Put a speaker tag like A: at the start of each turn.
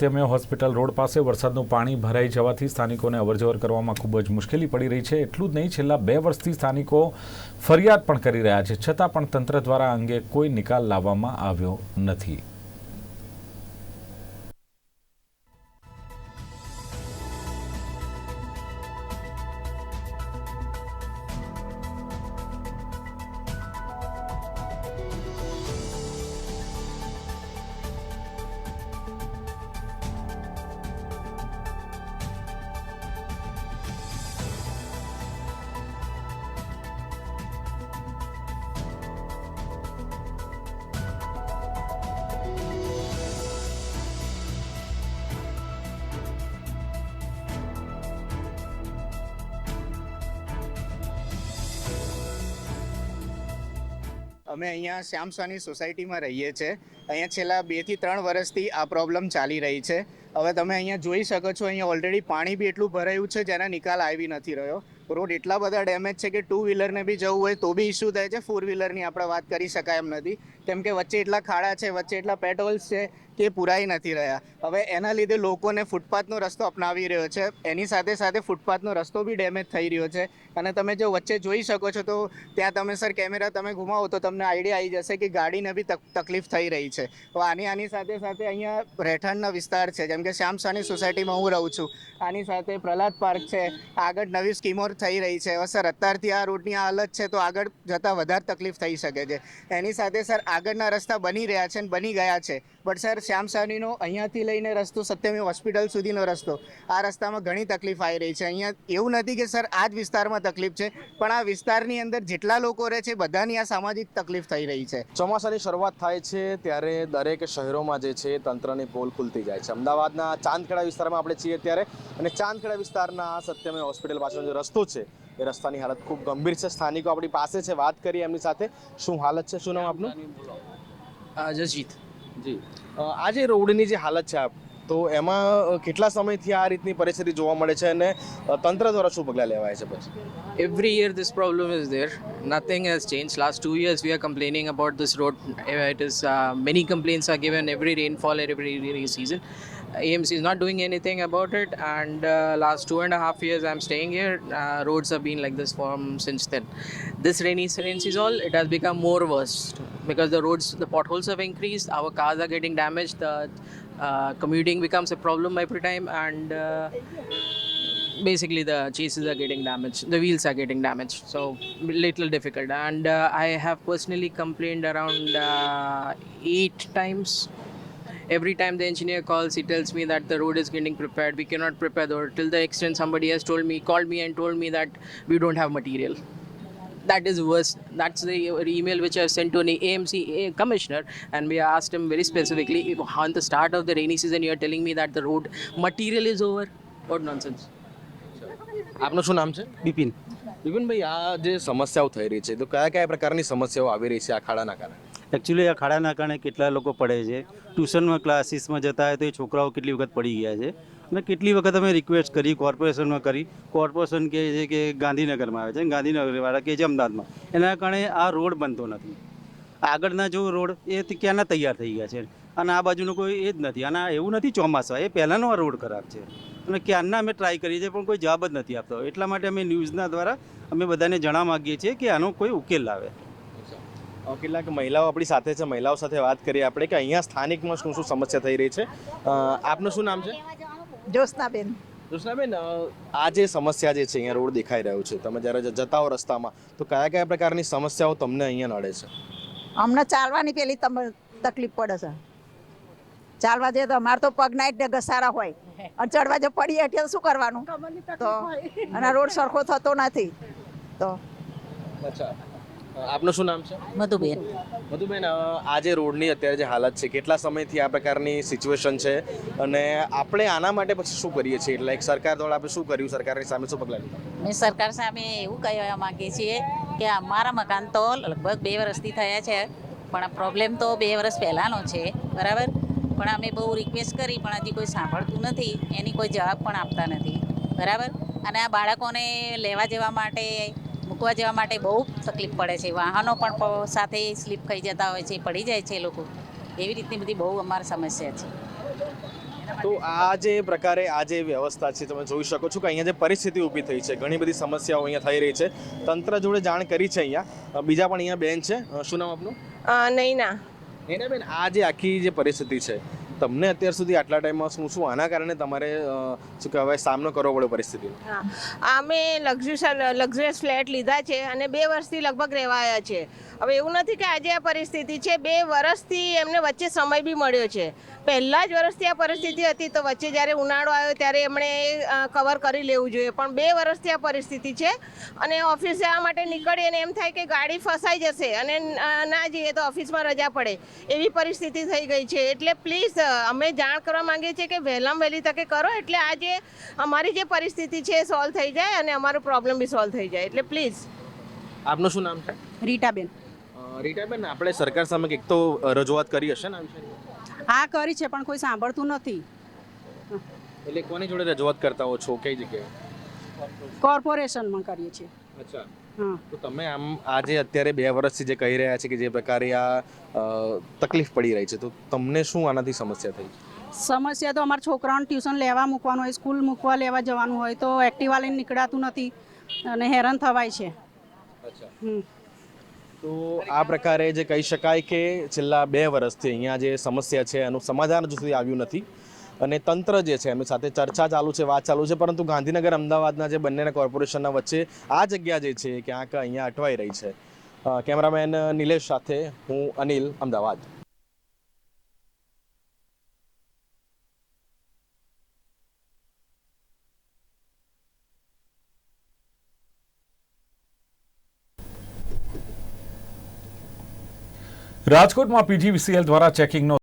A: તેમે hospital road પાસે વરસાદનું પાણી ભરાઈ જવાથી સ્થાનિકોને અવરજવર કરવામાં ખૂબ જ મુશ્કેલી પડી રહી છે. એટલું જ નહીં, છેલ્લા બે વર્ષથી સ્થાનિકો ફરિયાદ પણ કરી રહ્યા છે. છતાં પણ તંત્ર દ્વારા અંગે કોઈ નિકાલ લાવવામાં આવ્યો નથી.
B: અમે અહીંયા શ્યામસાની સોસાયટીમાં રહીએ છીએ. અહીંયા છેલ્લા બેથી ત્રણ વર્ષથી આ પ્રોબ્લેમ ચાલી રહી છે. હવે તમે અહીંયા જોઈ શકો છો, અહીંયા ઓલરેડી પાણી બી એટલું ભરાયું છે, જેના નિકાલ આવી નથી રહ્યો. રોડ એટલા બધા ડેમેજ છે કે ટુ વ્હીલરને બી જવું હોય તો બી ઇસ્યુ થાય છે. ફોર વ્હીલરની આપણે વાત કરી શકાય એમ નથી. કેમ કે વચ્ચે એટલા ખાડા છે, વચ્ચે એટલા પેટ્રોલ્સ છે કે પુરાઈ નથી રહ્યા. હવે એના લીધે લોકોને ફૂટપાથનો રસ્તો અપનાવી રહ્યો છે. એની સાથે સાથે ફૂટપાથનો રસ્તો બી ડેમેજ થઈ રહ્યો છે. અને તમે જો વચ્ચે જોઈ શકો છો તો ત્યાં તમે સર કેમેરા તમે ઘુમાવો તો તમને આઈડિયા આવી જશે કે ગાડીને બી તકલીફ થઈ રહી છે. તો આની આની સાથે સાથે અહીંયા રહેઠાણના વિસ્તાર છે. જેમ કે શ્યામસાની સોસાયટીમાં હું રહું છું. આની સાથે પ્રહલાદ પાર્ક છે. આગળ નવી સ્કીમો થઈ રહી છે. હવે સર અત્યારથી આ રોડની આ હાલત છે તો આગળ જતાં વધારે તકલીફ થઈ શકે છે. એની સાથે સર આગળના રસ્તા બની રહ્યા છે અને બની ગયા છે. બટ સર શ્યામસાનીનો અહીંયાથી લઈને રસ્તો સત્યમી હોસ્પિટલ સુધીનો રસ્તો. આ રસ્તામાં ઘણી તકલીફ આવી રહી છે. અહીંયા એવું નથી કે સર આ જ વિસ્તારમાં તકલીફ છે પણ આ વિસ્તારની અંદર જેટલા લોકો રહે છે બધાની આ સામાજિક તકલીફ થઈ રહી છે.
C: ચોમાસાની શરૂઆત થાય છે ત્યારે દરેક શહેરોમાં જે છે તંત્રની પોલ ખુલતી જાય છે. અમદાવાદના ચાંદખેડા વિસ્તારમાં આપણે છીએ ત્યારે અને ચાંદખેડા વિસ્તારના સત્યમય હોસ્પિટલ પાછળનો જે રસ્તો છે એ રસ્તાની હાલત ખૂબ ગંભીર છે. સ્થાનિકો આપણી પાસે છે વાત કરીએ એમની સાથે. શું હાલત છે? શું નામ આપનું?
D: અ, જસજીત.
C: જી આ જે રોડની જે હાલત છે આપ તો એમાં કેટલા સમયથી આ રીતની પરિસ્થિતિ જોવા મળે છે અને તંત્ર દ્વારા શું પગલાં લેવાય છે પછી
D: problem is there nothing has changed last two years we are complaining about this road Uh, it is uh, many complaints are given every rainfall and every rainy season amc is not doing anything about it. And uh, last two and a half years i'm staying here uh, roads have been like this from since then. This rainy rain all. it has become more worse. Because the roads the potholes have increased our cars are getting damaged the uh, commuting becomes a problem every time. And uh, basically the chases are getting damaged the wheels are getting damaged. So little difficult. And uh, i have personally complained around uh, eight times every time the engineer calls he tells me that the road is getting prepared we cannot prepare the road till the extent somebody has told me called me and told me that we don't have material that is worse that's the email which i've sent to an amc uh, commissioner and we asked him very specifically if on the start of the rainy season you are telling me that the road material is over what nonsense
C: આપનું શું નામ છે
E: બિપિન
C: વિપિનભાઈ આ જે સમસ્યાઓ થઈ રહી છે તો કયા કયા પ્રકારની સમસ્યાઓ આવી રહી છે આ ખાડાના કારણે
E: એકચ્યુઅલી આ ખાડાના કારણે કેટલા લોકો પડે છે. ટ્યુશનમાં ક્લાસીસમાં જતા હોય તો એ છોકરાઓ કેટલી વખત પડી ગયા છે. અને કેટલી વખત અમે રિક્વેસ્ટ કરી કોર્પોરેશનમાં કરી. કોર્પોરેશન કહે છે કે ગાંધીનગરમાં આવે છે. ગાંધીનગરવાળા કહે છે અમદાવાદમાં. એના કારણે આ રોડ બનતો નથી. આગળના જો રોડ એ ક્યાંના તૈયાર થઈ ગયા છે? અને આ બાજુનો કોઈ એ જ નથી. અને આ એવું નથી ચોમાસા. એ પહેલાંનો આ રોડ ખરાબ છે. અને ક્યારના અમે ટ્રાય કરીએ છીએ પણ કોઈ જવાબ જ નથી આપતો. એટલા માટે અમે ન્યૂઝના દ્વારા અમે બધાને જણાવવા માગીએ છીએ કે આનો કોઈ ઉકેલ લાવે.
C: કેટલાક મહિલાઓ આપણી સાથે છે મહિલાઓ સાથે વાત કરીએ આપણે કે અહીંયા સ્થાનિકમાં શું શું સમસ્યા થઈ રહી છે. આપનું શું નામ છે?
F: જ્યોત્સનાબેન.
C: અ, આ જે સમસ્યા જે છે અહીંયા રોડ દેખાઈ રહ્યો છે તમે જ્યારે જતા હો રસ્તામાં તો કયા કયા પ્રકારની સમસ્યાઓ તમને અહીંયા નડે છે?
F: હમણાં ચાલવાની પેલી તમને તકલીફ પડે છે. ચાલવા જઈએ તો અમારે તો પગ નાઈટ ને ઘસારા હોય. અને ચડવા જો પડીએ એટલે શું કરવાનું? તો અને રોડ સરખો થતો નથી. તો
C: અચ્છા. આપનું શું નામ છે?
G: મધુબેન.
C: મધુબેન આજે રોડની અત્યારે જે હાલત છે કેટલા સમયથી આ પ્રકારની સિચ્યુએશન છે? અને આપણે આના માટે પછી શું કરીએ છીએ? એટલે એક સરકાર દ્વારા આપણે શું કર્યું? સરકારની સામે શું પગલાં લીધા?
G: સરકાર સામે એવું કહેવા માંગીએ છીએ કે અમારા મકાન તો લગભગ બે વર્ષથી થયા છે પણ પ્રોબ્લેમ તો બે વર્ષ પહેલાંનો છે બરાબર? પણ અમે બહુ રિક્વેસ્ટ કરી પણ હજી કોઈ સાંભળતું નથી એની કોઈ જવાબ પણ આપતા નથી બરાબર? અને આ બાળકોને લેવા જવા માટે મૂકવા જવા માટે બહુ તકલીફ પડે છે. વાહનો પણ સાથે સ્લીપ ખાઈ જતા હોય છે પડી જાય છે એ લોકો. એવી રીતની બધી બહુ અમારી સમસ્યા છે.
C: તો આ જે પ્રકારે આ જે વ્યવસ્થા છે તમે જોઈ શકો છો કે અહીંયા જે પરિસ્થિતિ ઊભી થઈ છે. ઘણી બધી સમસ્યાઓ અહીંયા થઈ રહી છે. તંત્ર જોડે જાણ કરી છે અહીંયા. બીજા પણ અહીંયા બેન છે. શું નામ આપનું?
H: નહીં ના
C: એના બેન, આ જે આખી જે પરિસ્થિતિ છે, તમને અત્યાર સુધી આટલા ટાઈમમાં શું શું આના કારણે તમારે શું કહેવાય, સામનો કરવો પડ્યો
H: પરિસ્થિતિ? અમે લક્ઝરી લક્ઝુરિયસ ફ્લેટ લીધા છે અને બે વર્ષથી લગભગ રહેવાયા છે. હવે એવું નથી કે આજે આ પરિસ્થિતિ છે, બે વર્ષથી એમને વચ્ચે સમય બી મળ્યો છે. પહેલાં જ વર્ષથી આ પરિસ્થિતિ હતી તો વચ્ચે જ્યારે ઉનાળો આવ્યો ત્યારે એમણે કવર કરી લેવું જોઈએ. પણ બે વર્ષથી આ પરિસ્થિતિ છે અને ઓફિસ જવા માટે નીકળીએ અને એમ થાય કે ગાડી ફસાઈ જશે અને ના જઈએ તો ઓફિસમાં રજા પડે. એવી પરિસ્થિતિ થઈ ગઈ છે. એટલે પ્લીઝ અમે જાણ કરવા માંગીએ છીએ કે વહેલામાં વહેલી તકે કરો. એટલે આ જે અમારી જે પરિસ્થિતિ છે એ સોલ્વ થઈ જાય અને અમારો પ્રોબ્લેમ બી સોલ્વ થઈ જાય. એટલે પ્લીઝ
C: આપનું શું નામ છે?
I: રીટાબેન.
C: રીટાબેન આપણે સરકાર સામે એક તો રજૂઆત કરી હશે ને
I: હા કરી છે પણ કોઈ સાંભળતું નથી.
C: એટલે કોની જોડે રજૂઆત કરતા હો છો? કઈ જગ્યાએ?
I: કોર્પોરેશનમાં કરીએ છીએ.
C: અચ્છા. તો તમે આમ આજે અત્યારે બે વર્ષથી જે કહી રહ્યા છે કે જે પ્રકારે આ તકલીફ પડી રહી છે તો તમને શું આનાથી સમસ્યા થઈ?
I: સમસ્યા તો અમારા છોકરાઓને ટ્યુશન લેવા મૂકવાનું હોય સ્કૂલ મૂકવા લેવા જવાનું હોય તો એક્ટિવા લઈને નીકળાતું નથી અને હેરાન થવાય છે.
C: તો આ પ્રકારે જે કહી શકાય કે છેલ્લા બે વર્ષથી અહીંયા જે સમસ્યા છે એનું સમાધાન હજુ સુધી આવ્યું નથી. અને તંત્ર જે છે, એમની સાથે ચર્ચા ચાલુ છે, વાત ચાલુ છે, પરંતુ ગાંધીનગર, અમદાવાદના જે બંનેના કોર્પોરેશનના વચ્ચે આ જગ્યા જે છે, ક્યાંક અહીંયા અટવાઈ રહી છે. કેમેરામેન નિલેશ સાથે હું અનિલ, અમદાવાદ.
A: રાજકોટમાં પીજીવીસીએલ દ્વારા ચેકિંગનો